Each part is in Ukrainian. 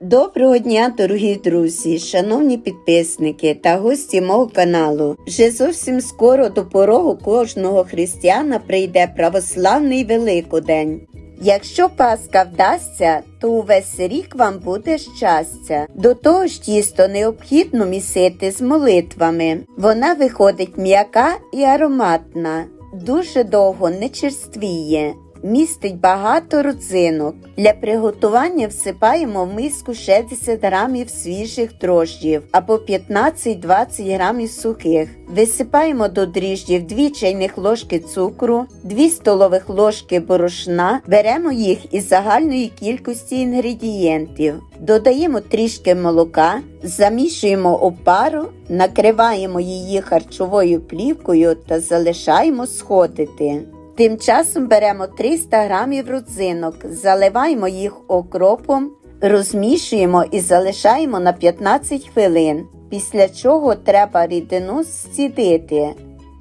Доброго дня, дорогі друзі, шановні підписники та гості мого каналу. Вже зовсім скоро до порогу кожного християна прийде православний Великодень. Якщо Пасха вдасться, то увесь рік вам буде щастя. До того ж тісто необхідно місити з молитвами. Вона виходить м'яка і ароматна, дуже довго не черствіє. Містить багато родзинок. Для приготування всипаємо в миску 60 грамів свіжих дрожджів або 15-20 грамів сухих. Висипаємо до дріжджів 2 чайних ложки цукру, 2 столових ложки борошна. Беремо їх із загальної кількості інгредієнтів. Додаємо трішки молока, замішуємо опару, накриваємо її харчовою плівкою та залишаємо сходити. Тим часом беремо 300 грамів родзинок, заливаємо їх окропом, розмішуємо і залишаємо на 15 хвилин, після чого треба рідину зцідити,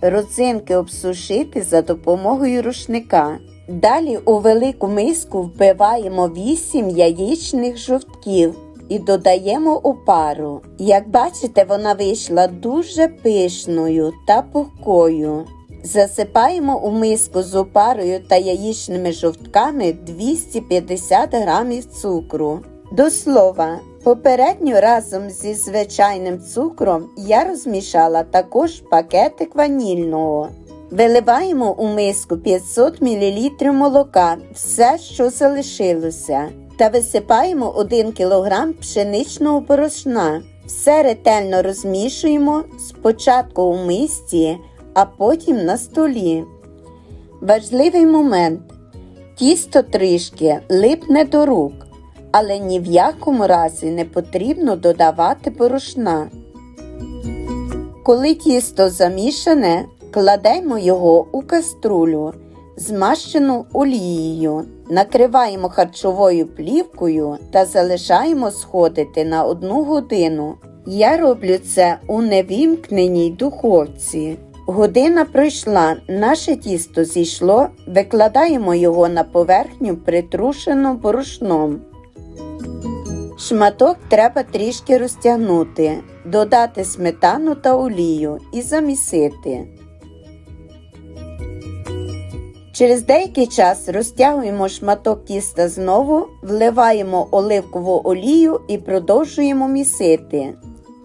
родзинки обсушити за допомогою рушника. Далі у велику миску вбиваємо 8 яєчних жовтків і додаємо опару. Як бачите, вона вийшла дуже пишною та пухкою. Засипаємо у миску з опарою та яєчними жовтками 250 грамів цукру. До слова, попередньо разом зі звичайним цукром я розмішала також пакетик ванільного. Виливаємо у миску 500 мл молока, все, що залишилося, та висипаємо 1 кг пшеничного порошна. Все ретельно розмішуємо спочатку у мисці а потім на столі. Важливий момент. Тісто трішки липне до рук, але ні в якому разі не потрібно додавати порошна. Коли тісто замішане, кладемо його у каструлю, змащену олією, накриваємо харчовою плівкою та залишаємо сходити на одну годину. Я роблю це у невімкненій духовці. Година пройшла, наше тісто зійшло, викладаємо його на поверхню притрушену борошном. Шматок треба трішки розтягнути, додати сметану та олію і замісити. Через деякий час розтягуємо шматок тіста знову, вливаємо оливкову олію і продовжуємо місити.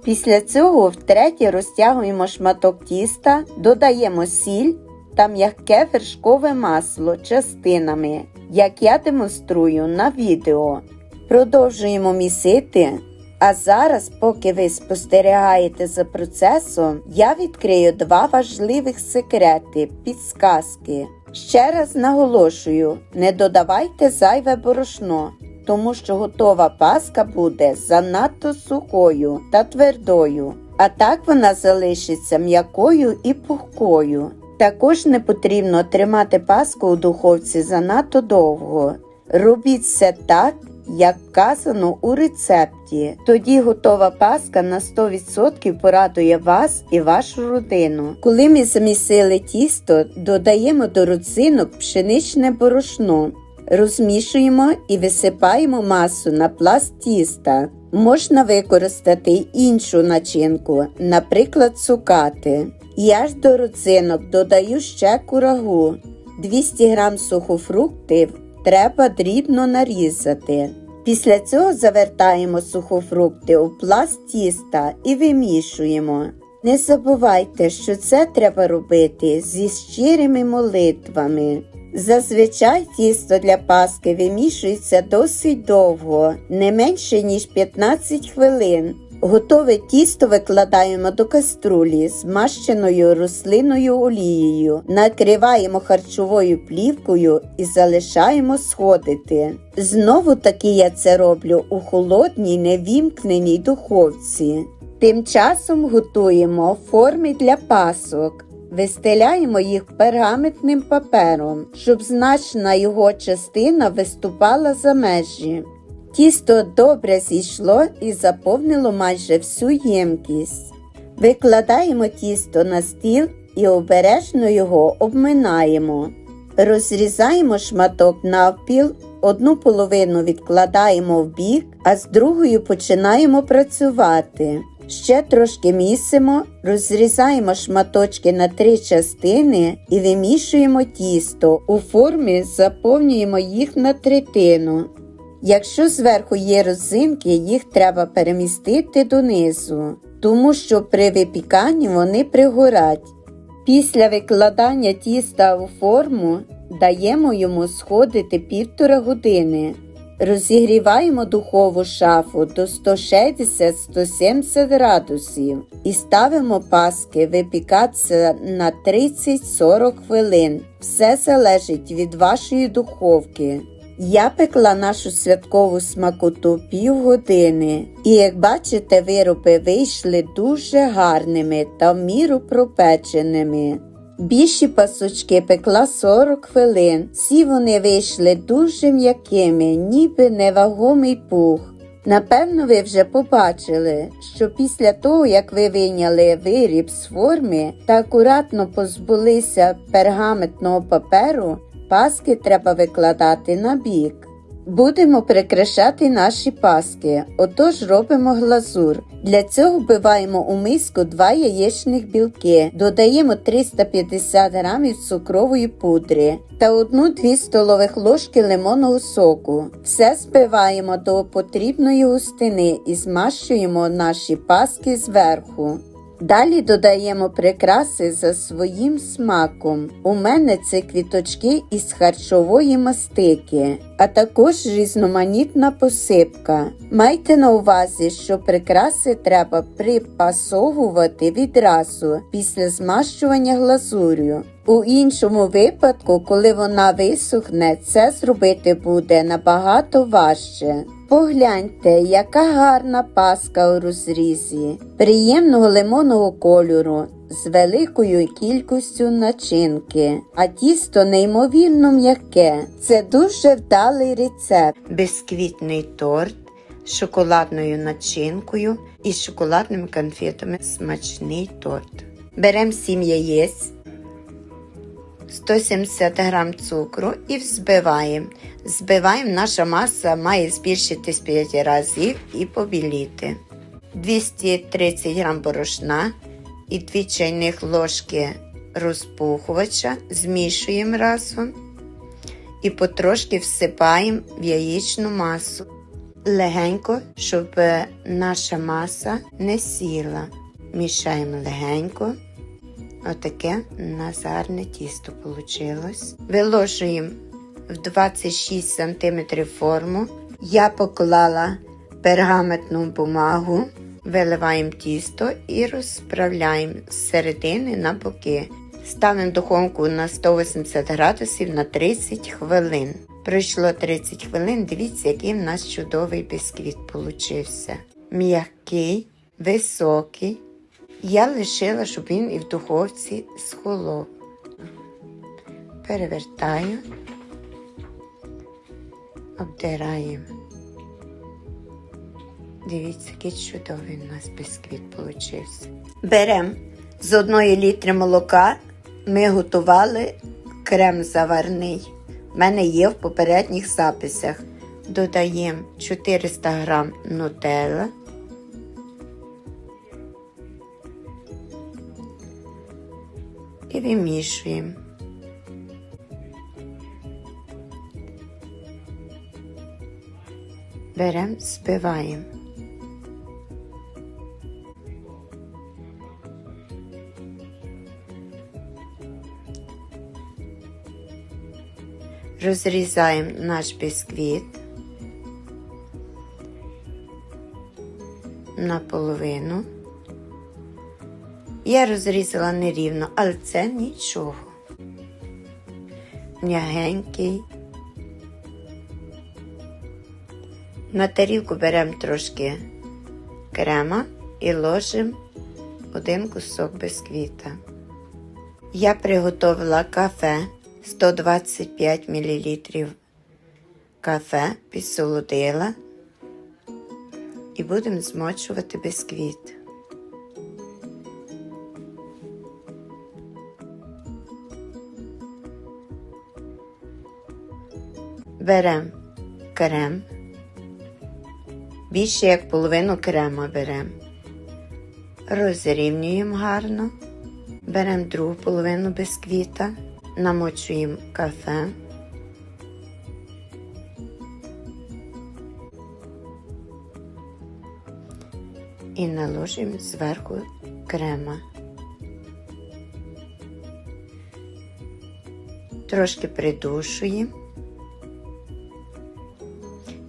Після цього втретє розтягуємо шматок тіста, додаємо сіль та м'яке вершкове масло частинами, як я демонструю на відео. Продовжуємо місити. А зараз, поки ви спостерігаєте за процесом, я відкрию два важливих секрети підсказки. Ще раз наголошую: не додавайте зайве борошно тому що готова паска буде занадто сухою та твердою, а так вона залишиться м'якою і пухкою. Також не потрібно тримати паску у духовці занадто довго. Робіть все так, як вказано у рецепті. Тоді готова паска на 100% порадує вас і вашу родину. Коли ми замісили тісто, додаємо до родзинок пшеничне борошно. Розмішуємо і висипаємо масу на пласт тіста. Можна використати іншу начинку, наприклад, цукати. Я ж до родзинок додаю ще курагу. 200 г сухофруктів треба дрібно нарізати. Після цього завертаємо сухофрукти у пласт тіста і вимішуємо. Не забувайте, що це треба робити зі щирими молитвами. Зазвичай тісто для паски вимішується досить довго, не менше ніж 15 хвилин. Готове тісто викладаємо до каструлі змащеною рослинною олією, накриваємо харчовою плівкою і залишаємо сходити. Знову таки я це роблю у холодній невімкненій духовці. Тим часом готуємо форми для пасок. Вистеляємо їх пергаментним папером, щоб значна його частина виступала за межі. Тісто добре зійшло і заповнило майже всю ємкість. Викладаємо тісто на стіл і обережно його обминаємо. Розрізаємо шматок навпіл, одну половину відкладаємо в бік, а з другою починаємо працювати. Ще трошки місимо, розрізаємо шматочки на три частини і вимішуємо тісто. У формі заповнюємо їх на третину. Якщо зверху є розинки, їх треба перемістити донизу, тому що при випіканні вони пригорять. Після викладання тіста у форму даємо йому сходити півтора години. Розігріваємо духову шафу до 160-170 градусів і ставимо паски випікатися на 30-40 хвилин. Все залежить від вашої духовки. Я пекла нашу святкову смакоту півгодини, і як бачите, вироби вийшли дуже гарними та в міру пропеченими. Більші пасочки пекла 40 хвилин. Всі вони вийшли дуже м'якими, ніби невагомий пух. Напевно, ви вже побачили, що після того, як ви вийняли виріб з форми та акуратно позбулися пергаментного паперу, паски треба викладати на бік. Будемо прикрашати наші паски, отож робимо глазур. Для цього вбиваємо у миску 2 яєчних білки, додаємо 350 г цукрової пудри та 1-2 столових ложки лимонного соку. Все збиваємо до потрібної густини і змащуємо наші паски зверху. Далі додаємо прикраси за своїм смаком. У мене це квіточки із харчової мастики, а також різноманітна посипка. Майте на увазі, що прикраси треба припасовувати відразу після змащування глазур'ю. У іншому випадку, коли вона висохне, це зробити буде набагато важче. Погляньте, яка гарна паска у розрізі, приємного лимонного кольору з великою кількістю начинки, а тісто неймовірно м'яке. Це дуже вдалий рецепт. Бисквітний торт з шоколадною начинкою і з шоколадними конфетами. Смачний торт. Беремо 7 яєць. 170 грам цукру і взбиваємо. Збиваємо, наша маса має збільшитись 5 разів і побіліти. 230 грам борошна і 2 чайних ложки розпухувача змішуємо разом і потрошки всипаємо в яєчну масу. Легенько, щоб наша маса не сіла. Мішаємо легенько. Отаке гарне тісто вийшло. Виложуємо в 26 см форму. Я поклала пергаментну бумагу, виливаємо тісто і розправляємо з середини на боки. Ставимо духовку на 180 градусів на 30 хвилин. Пройшло 30 хвилин, дивіться, який в нас чудовий бісквіт получився. М'який, високий. Я лишила, щоб він і в духовці схолов. Перевертаю, обдираємо. Дивіться, який чудовий у нас бісквіт получився. Беремо з одної літри молока. Ми готували крем заварний. У мене є в попередніх записах. Додаємо 400 грам нутелла. І вимішуємо. Беремо, збиваємо. Розрізаємо наш бісквіт наполовину. Я розрізала нерівно, але це нічого. М'ягенький. На тарілку беремо трошки крема і ложимо один кусок бисквіта. Я приготувала кафе 125 мл кафе, підсолодила і будемо змочувати бисквіт. Беремо крем. Більше як половину крема беремо. Розрівнюємо гарно. Беремо другу половину бісквіта, намочуємо кафе. І наложимо зверху крема. Трошки придушуємо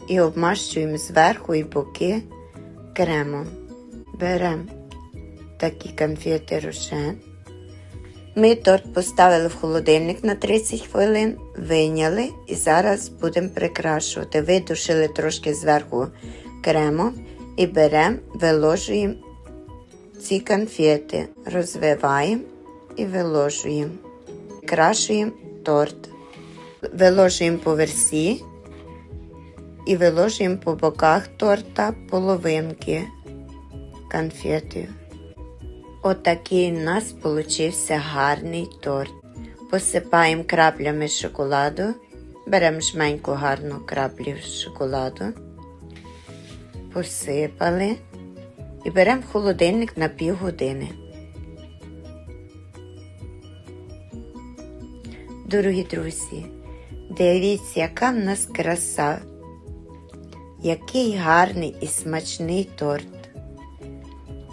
і обмащуємо зверху і боки кремом. Беремо такі конфети рошен. Ми торт поставили в холодильник на 30 хвилин, вийняли і зараз будемо прикрашувати. Видушили трошки зверху кремом і беремо, виложуємо ці конфети, розвиваємо і виложуємо. Крашуємо торт. Виложуємо по версі і виложуємо по боках торта половинки конфети. Отакий у нас получився гарний торт. Посипаємо краплями шоколаду. Беремо жменьку гарну краплі шоколаду. Посипали і беремо холодильник на півгодини. Дорогі друзі, дивіться, яка в нас краса, який гарний і смачний торт.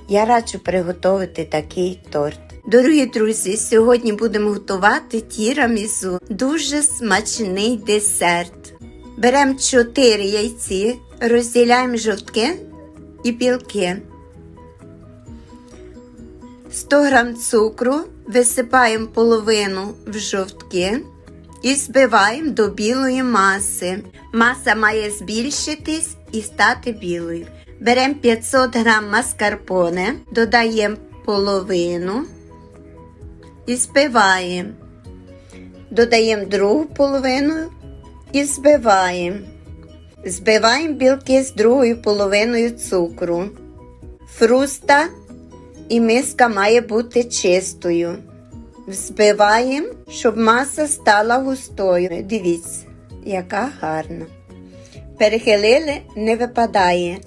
Я раджу приготувати такий торт. Дорогі друзі, сьогодні будемо готувати тірамісу. Дуже смачний десерт. Беремо 4 яйці, розділяємо жовтки і білки. 100 г цукру висипаємо половину в жовтки і збиваємо до білої маси. Маса має збільшитись і стати білою. Беремо 500 г маскарпоне, додаємо половину і збиваємо. Додаємо другу половину і збиваємо. Збиваємо білки з другою половиною цукру. Фруста і миска має бути чистою. Взбиваємо, щоб маса стала густою. Дивіться, яка гарна. Перехилили, не випадає.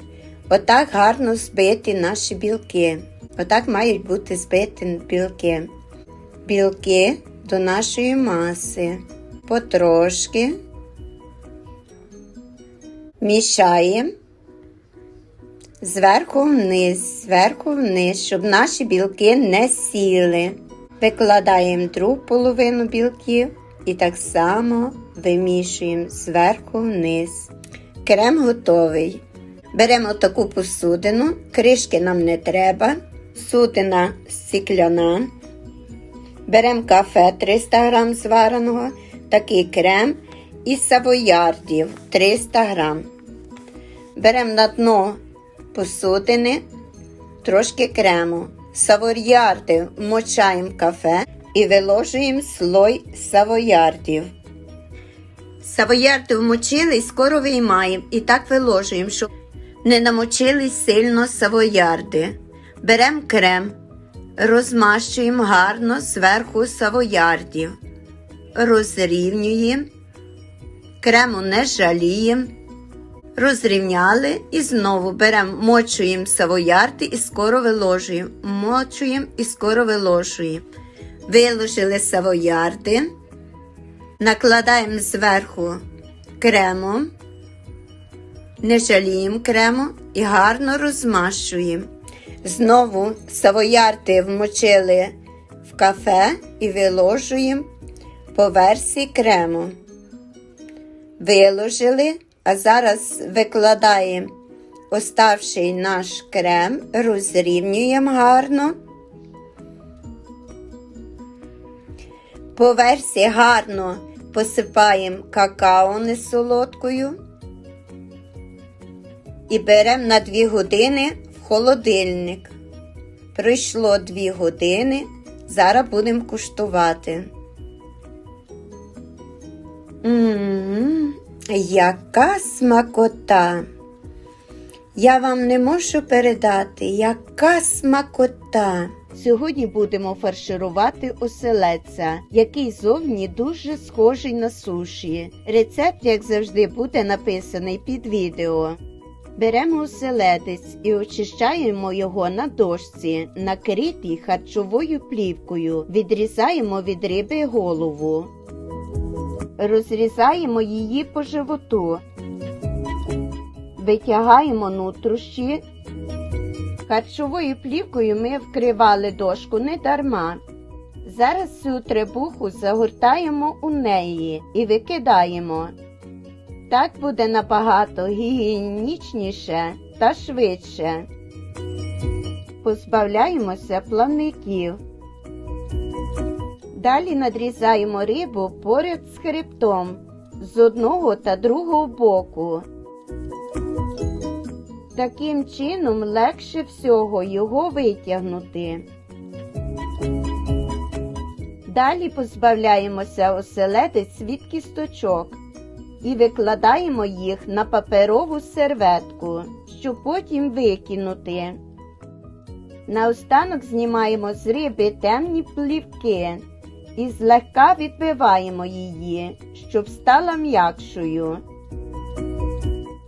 Отак гарно збиті наші білки. Отак мають бути збиті білки. Білки до нашої маси. Потрошки. Мішаємо. Зверху вниз, зверху вниз, щоб наші білки не сіли. Викладаємо другу половину білків і так само вимішуємо зверху вниз. Крем готовий. Беремо таку посудину, кришки нам не треба, судина стікляна. Беремо кафе 300 г звареного, такий крем і савоярдів 300 г. Беремо на дно посудини, трошки крему. Савоярди вмочаємо кафе і виложуємо слой савоярдів. Савоярди вмочили і скоро виймаємо і так виложуємо, щоб не намочились сильно савоярди. Беремо крем, розмащуємо гарно зверху савоярдів, розрівнюємо, крему не жаліємо. Розрівняли і знову беремо, мочуємо савоярди і скоро виложуємо. Мочуємо і скоро виложуємо. Виложили савоярди, накладаємо зверху кремом, не жаліємо крему і гарно розмащуємо. Знову савоярди вмочили в кафе і виложуємо по версії крему. Виложили. А зараз викладаємо оставший наш крем, розрівнюємо гарно. По версії гарно посипаємо какао несолодкою і беремо на 2 години в холодильник. Пройшло 2 години, зараз будемо куштувати. М-м-м. Яка смакота! Я вам не можу передати, яка смакота! Сьогодні будемо фарширувати оселедця, який зовні дуже схожий на суші. Рецепт, як завжди, буде написаний під відео. Беремо оселедець і очищаємо його на дошці, накритій харчовою плівкою. Відрізаємо від риби голову. Розрізаємо її по животу. Витягаємо нутрощі. Харчовою плівкою ми вкривали дошку не дарма. Зараз цю требуху загортаємо у неї і викидаємо. Так буде набагато гігієнічніше та швидше. Позбавляємося плавників. Далі надрізаємо рибу поряд з хребтом з одного та другого боку. Таким чином легше всього його витягнути. Далі позбавляємося оселедець від кісточок і викладаємо їх на паперову серветку, щоб потім викинути. Наостанок знімаємо з риби темні плівки і злегка відбиваємо її, щоб стала м'якшою.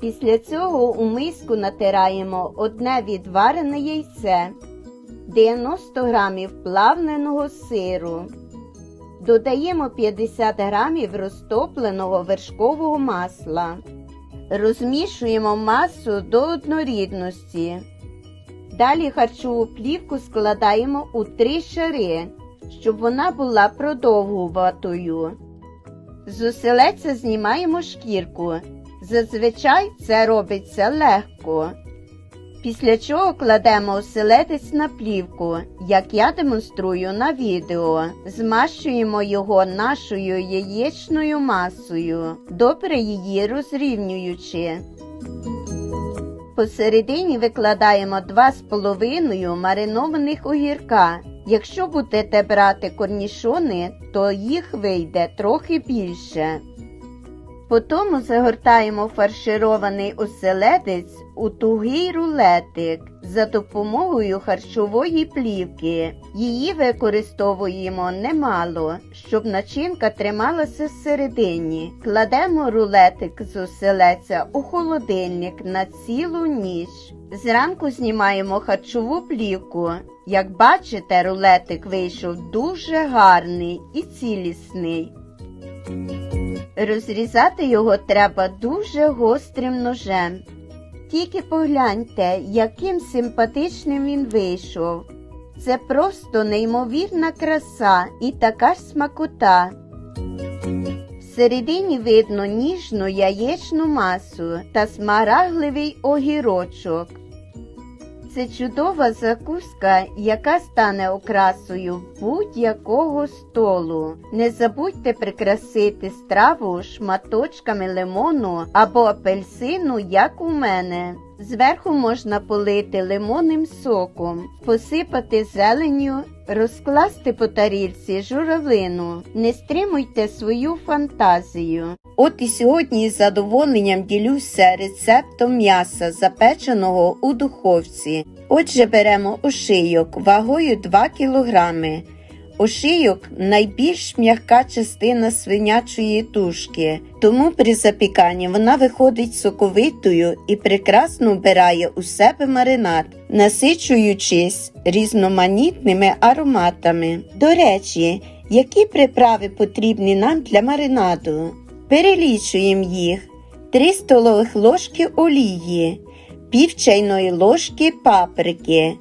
Після цього у миску натираємо одне відварене яйце, 90 грамів плавленого сиру. Додаємо 50 грамів розтопленого вершкового масла. Розмішуємо масу до однорідності. Далі харчову плівку складаємо у три шари, щоб вона була продовгуватою. З оселедця знімаємо шкірку. Зазвичай це робиться легко. Після чого кладемо оселедець на плівку, як я демонструю на відео. Змащуємо його нашою яєчною масою, добре її розрівнюючи. Посередині викладаємо 2,5 маринованих огірка. Якщо будете брати корнішони, то їх вийде трохи більше. Потім загортаємо фарширований оселедець у тугий рулетик за допомогою харчової плівки. Її використовуємо немало, щоб начинка трималася всередині. Кладемо рулетик з оселедця у холодильник на цілу ніч. Зранку знімаємо харчову плівку. Як бачите, рулетик вийшов дуже гарний і цілісний. Розрізати його треба дуже гострим ножем. Тільки погляньте, яким симпатичним він вийшов. Це просто неймовірна краса і така ж смакота. Всередині видно ніжну яєчну масу та смарагливий огірочок. Це чудова закуска, яка стане окрасою будь-якого столу. Не забудьте прикрасити страву шматочками лимону або апельсину, як у мене. Зверху можна полити лимонним соком, посипати зеленню, розкласти по тарілці журавлину. Не стримуйте свою фантазію. От і сьогодні з задоволенням ділюся рецептом м'яса, запеченого у духовці. Отже, беремо ошийок вагою 2 кг. Ошийок найбільш м'яка частина свинячої тушки, тому при запіканні вона виходить соковитою і прекрасно вбирає у себе маринад, насичуючись різноманітними ароматами. До речі, які приправи потрібні нам для маринаду? Перелічуємо їх: 3 столових ложки олії, пів чайної ложки паприки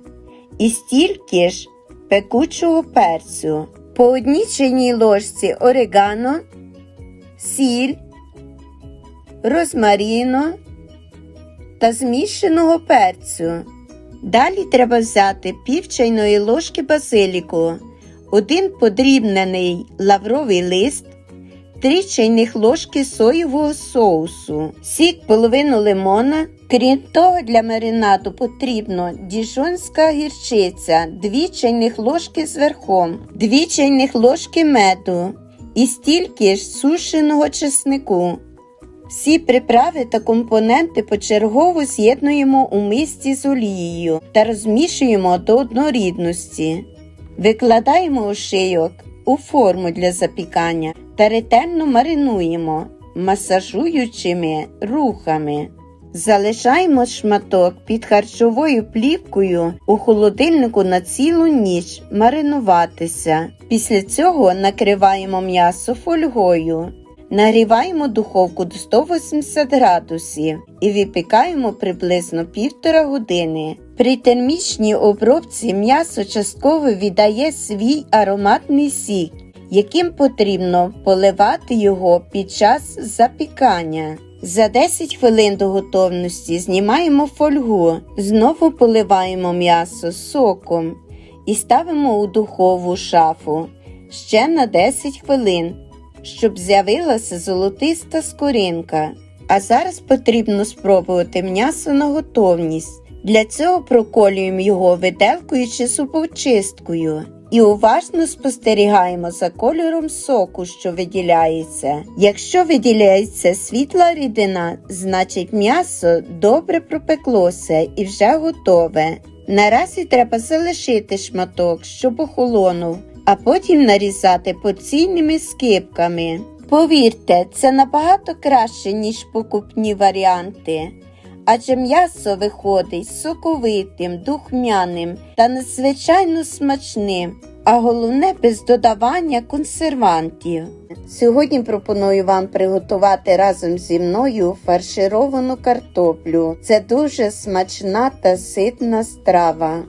і стільки ж пекучого перцю, по одній чайній ложці орегано, сіль, розмаріно та змішаного перцю. Далі треба взяти пів чайної ложки базиліку, один подрібнений лавровий лист, 3 чайних ложки соєвого соусу, сік половину лимона. Крім того, для маринаду потрібно діжонська гірчиця, 2 чайних ложки з верхом, 2 чайних ложки меду і стільки ж сушеного чеснику. Всі приправи та компоненти почергово з'єднуємо у мисці з олією та розмішуємо до однорідності. Викладаємо ошийок у форму для запікання та ретельно маринуємо масажуючими рухами. Залишаємо шматок під харчовою плівкою у холодильнику на цілу ніч маринуватися. Після цього накриваємо м'ясо фольгою. Нагріваємо духовку до 180 градусів і випікаємо приблизно півтора години. При термічній обробці м'ясо частково віддає свій ароматний сік, яким потрібно поливати його під час запікання. За 10 хвилин до готовності знімаємо фольгу, знову поливаємо м'ясо соком і ставимо у духову шафу ще на 10 хвилин щоб з'явилася золотиста скоринка. А зараз потрібно спробувати м'ясо на готовність. Для цього проколюємо його виделкою чи зубочисткою і уважно спостерігаємо за кольором соку, що виділяється. Якщо виділяється світла рідина, значить м'ясо добре пропеклося і вже готове. Наразі треба залишити шматок, щоб охолонув а потім нарізати порційними скипками. Повірте, це набагато краще, ніж покупні варіанти. Адже м'ясо виходить соковитим, духмяним та надзвичайно смачним, а головне без додавання консервантів. Сьогодні пропоную вам приготувати разом зі мною фаршировану картоплю. Це дуже смачна та ситна страва.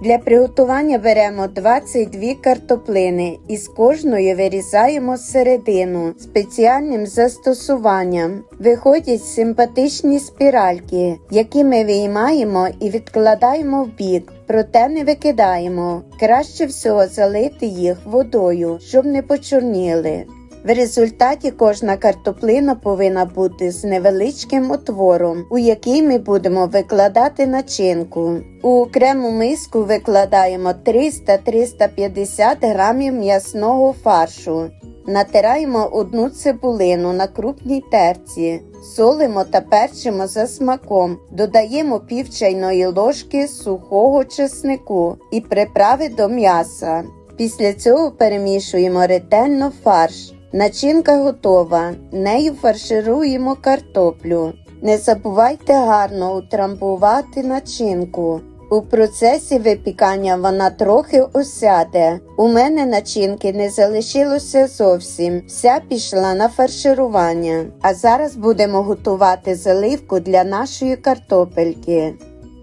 Для приготування беремо 22 картоплини і з кожної вирізаємо середину спеціальним застосуванням. Виходять симпатичні спіральки, які ми виймаємо і відкладаємо в бік, проте не викидаємо. Краще всього залити їх водою, щоб не почорніли. В результаті кожна картоплина повинна бути з невеличким отвором, у який ми будемо викладати начинку. У окрему миску викладаємо 300-350 грамів м'ясного фаршу. Натираємо одну цибулину на крупній терці, солимо та перчимо за смаком, додаємо пів чайної ложки сухого чеснику і приправи до м'яса. Після цього перемішуємо ретельно фарш. Начинка готова. Нею фаршируємо картоплю. Не забувайте гарно утрамбувати начинку. У процесі випікання вона трохи осяде. У мене начинки не залишилося зовсім. Вся пішла на фарширування. А зараз будемо готувати заливку для нашої картопельки.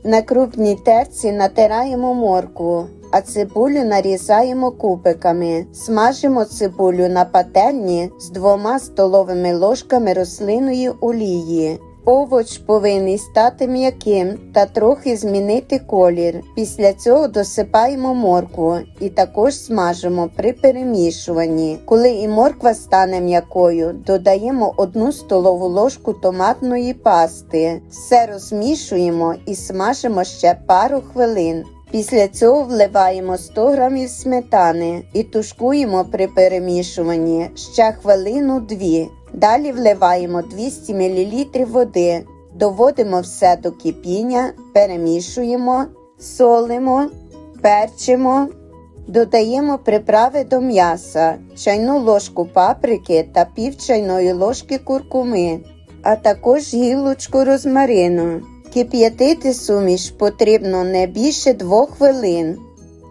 На крупній терці натираємо моркву а цибулю нарізаємо кубиками. Смажимо цибулю на пательні з двома столовими ложками рослинної олії. Овоч повинен стати м'яким та трохи змінити колір. Після цього досипаємо моркву і також смажимо при перемішуванні. Коли і морква стане м'якою, додаємо одну столову ложку томатної пасти. Все розмішуємо і смажимо ще пару хвилин. Після цього вливаємо 100 г сметани і тушкуємо при перемішуванні ще хвилину-дві. Далі вливаємо 200 мл води, доводимо все до кипіння, перемішуємо, солимо, перчимо, додаємо приправи до м'яса, чайну ложку паприки та пів чайної ложки куркуми, а також гілочку розмарину. Кип'ятити суміш потрібно не більше 2 хвилин.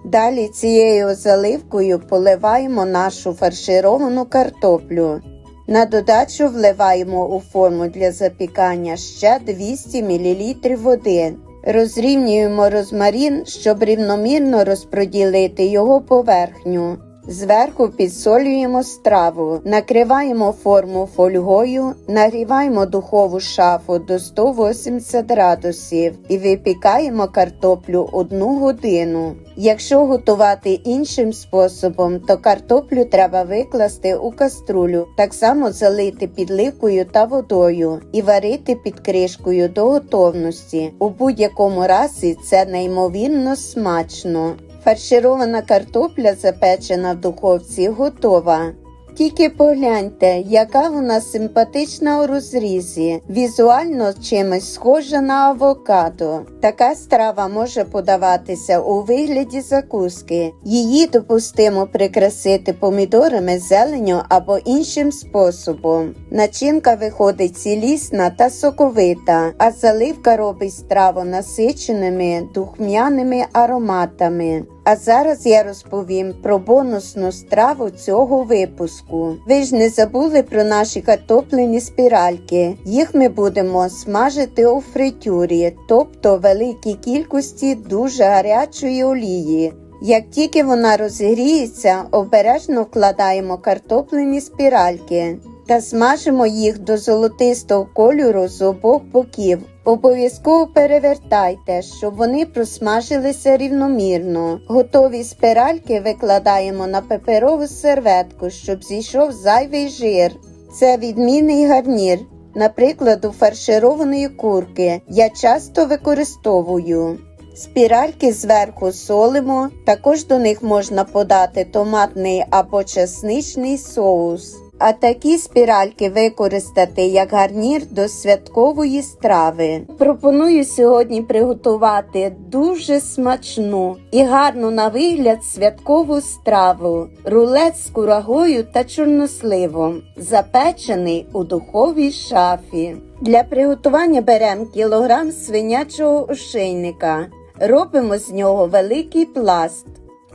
Далі цією заливкою поливаємо нашу фаршировану картоплю. На додачу вливаємо у форму для запікання ще 200 мл води. Розрівнюємо розмарин, щоб рівномірно розподілити його поверхню. Зверху підсолюємо страву, накриваємо форму фольгою, нагріваємо духову шафу до 180 градусів і випікаємо картоплю 1 годину. Якщо готувати іншим способом, то картоплю треба викласти у каструлю, так само залити підливкою та водою і варити під кришкою до готовності. У будь-якому разі це неймовірно смачно. Фарширована картопля запечена в духовці готова. тільки погляньте, яка вона симпатична у розрізі, візуально чимось схожа на авокадо. Така страва може подаватися у вигляді закуски. Її допустимо прикрасити помідорами, зеленню або іншим способом. Начинка виходить цілісна та соковита, а заливка робить страву насиченими духмяними ароматами. А зараз я розповім про бонусну страву цього випуску. Ви ж не забули про наші картоплені спіральки. Їх ми будемо смажити у фритюрі, тобто великій кількості дуже гарячої олії. Як тільки вона розігріється, обережно вкладаємо картоплені спіральки та смажимо їх до золотистого кольору з обох боків. Обов'язково перевертайте, щоб вони просмажилися рівномірно. Готові спіральки викладаємо на паперову серветку, щоб зійшов зайвий жир. Це відмінний гарнір. Наприклад, у фаршированої курки я часто використовую. Спіральки зверху солимо, також до них можна подати томатний або чесничний соус. А такі спіральки використати як гарнір до святкової страви. Пропоную сьогодні приготувати дуже смачну і гарну на вигляд святкову страву рулет з курагою та чорносливом, запечений у духовій шафі. Для приготування беремо кілограм свинячого ошейника. Робимо з нього великий пласт.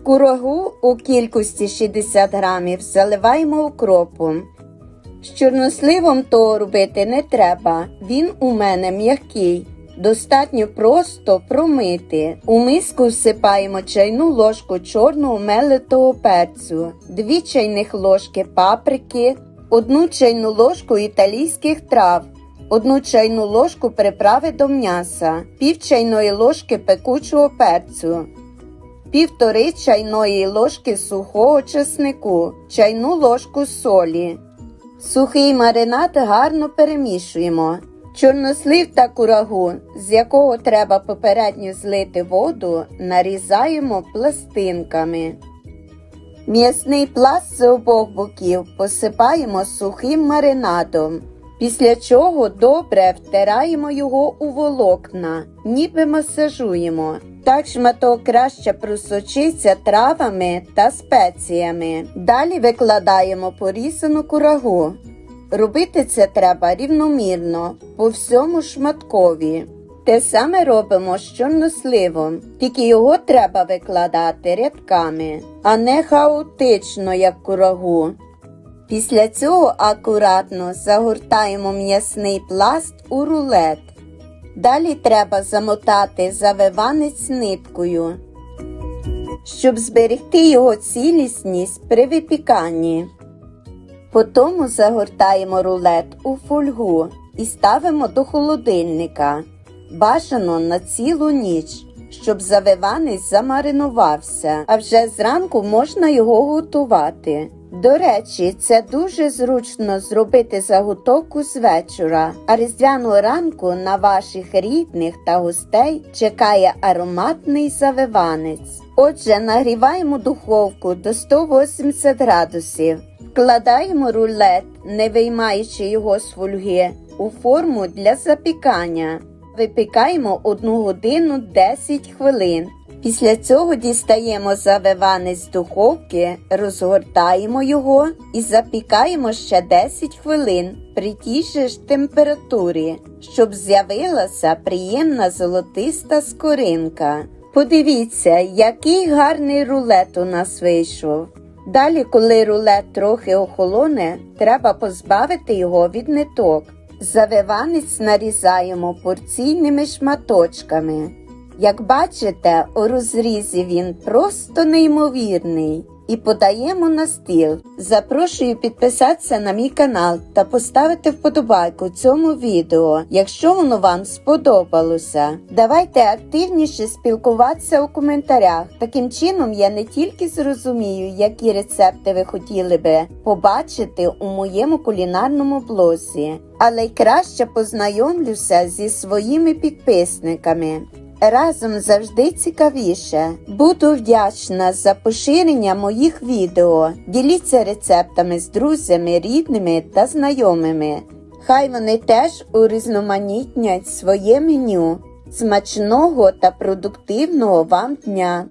Курагу у кількості 60 грамів заливаємо укропом. З чорносливом того робити не треба, він у мене м'який. Достатньо просто промити. У миску всипаємо чайну ложку чорного мелитого перцю, 2 чайних ложки паприки, 1 чайну ложку італійських трав, 1 чайну ложку приправи до м'яса, пів чайної ложки пекучого перцю, півтори чайної ложки сухого чеснику, чайну ложку солі. Сухий маринад гарно перемішуємо. Чорнослив та курагу, з якого треба попередньо злити воду, нарізаємо пластинками. М'ясний пласт з обох боків посипаємо сухим маринадом, після чого добре втираємо його у волокна, ніби масажуємо. Так шматок краще просочиться травами та спеціями. Далі викладаємо порізану курагу. Робити це треба рівномірно, по всьому шматкові. Те саме робимо з чорносливом, тільки його треба викладати рядками, а не хаотично, як курагу. Після цього акуратно загортаємо м'ясний пласт у рулет. Далі треба замотати завиванець ниткою, щоб зберегти його цілісність при випіканні. Потім загортаємо рулет у фольгу і ставимо до холодильника. Бажано на цілу ніч, щоб завиванець замаринувався, а вже зранку можна його готувати. До речі, це дуже зручно зробити заготовку з вечора, а різдвяного ранку на ваших рідних та гостей чекає ароматний завиванець. Отже, нагріваємо духовку до 180 градусів. Вкладаємо рулет, не виймаючи його з фольги, у форму для запікання. Випікаємо 1 годину 10 хвилин. Після цього дістаємо завиванець з духовки, розгортаємо його і запікаємо ще 10 хвилин при тій же ж температурі, щоб з'явилася приємна золотиста скоринка. Подивіться, який гарний рулет у нас вийшов. Далі, коли рулет трохи охолоне, треба позбавити його від ниток. Завиванець нарізаємо порційними шматочками. Як бачите, у розрізі він просто неймовірний. І подаємо на стіл. Запрошую підписатися на мій канал та поставити вподобайку цьому відео, якщо воно вам сподобалося. Давайте активніше спілкуватися у коментарях. Таким чином я не тільки зрозумію, які рецепти ви хотіли би побачити у моєму кулінарному блозі, але й краще познайомлюся зі своїми підписниками. Разом завжди цікавіше. Буду вдячна за поширення моїх відео. Діліться рецептами з друзями, рідними та знайомими. Хай вони теж урізноманітнять своє меню. Смачного та продуктивного вам дня!